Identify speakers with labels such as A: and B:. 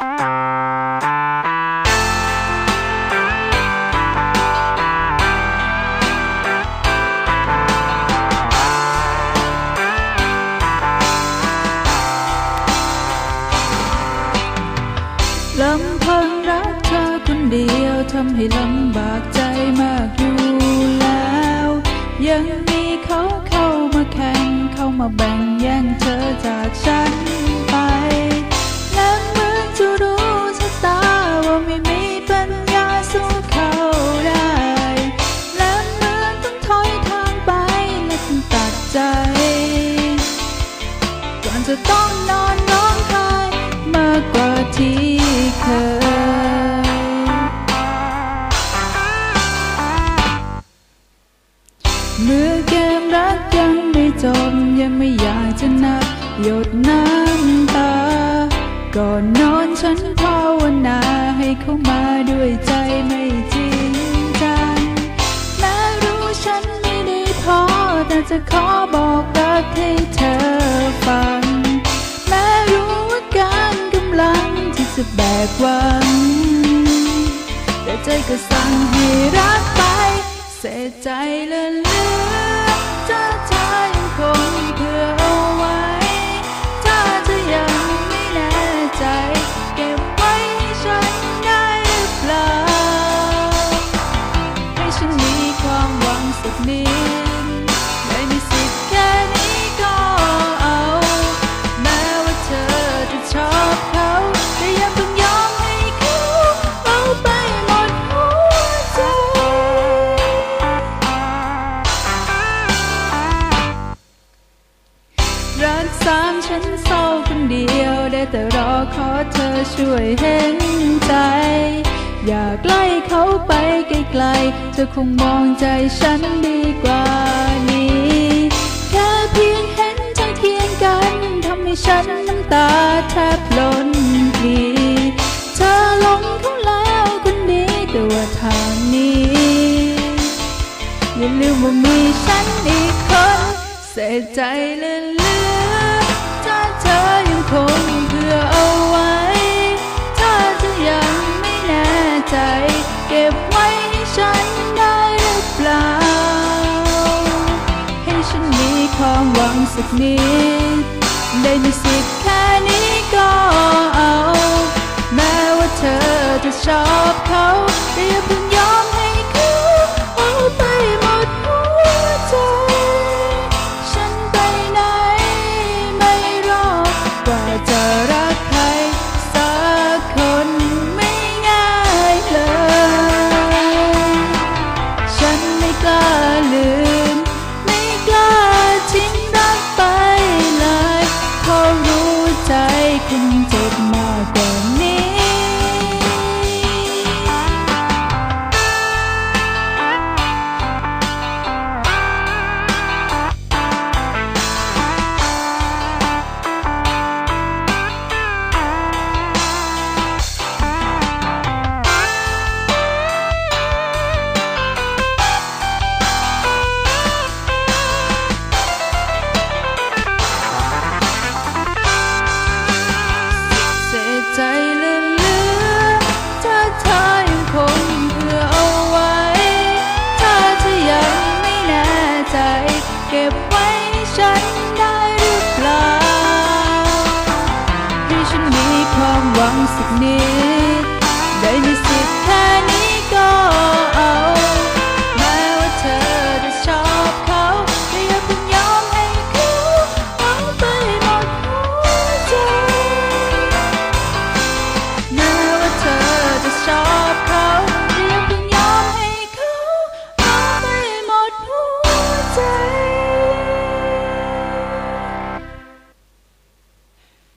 A: ลำพังรักเธอคนเดียวทำให้ลำบากใจมากอยู่แล้ว ยังมีเขาเข้ามาแข่งเข้ามาแบ่งแย่งเธอจากฉัน จะต้องนอนร้องไห้มากกว่าที่เคย เมื่อเกมรักยังไม่จบยังไม่อยากจะนับหยดน้ำตา ก่อนนอนฉันภาวนาให้เขามาด้วยใจไม่จริงจังแม้รู้ฉันไม่ได้พอแต่จะขอบอกรักให้เธ จะแบกวัน แต่ใจก็สั่งให้รักไป เสียใจเลื่อน รักสามฉันเศร้าคนเดียวได้แต่รอขอเธอช่วยเห็นใจ อยากใกล้เขาไปไกลๆเธอคงมองใจฉันดีกว่านี้แค่เพียงเห็นใจเคียงกันทำให้ฉันน้ำตาแทบล้นพลีเธอหลงเขาแล้วคนนี้แต่ว่าทางนี้ อย่าลืมว่ามีฉันอีกคนเสียใจเลือๆ ฉันมีความหวังสักนิด ได้มีสิทธิ์แค่นี้ก็เอา แม้ว่าเธอจะชอบเขาแต่ยังเพิ่ง ใ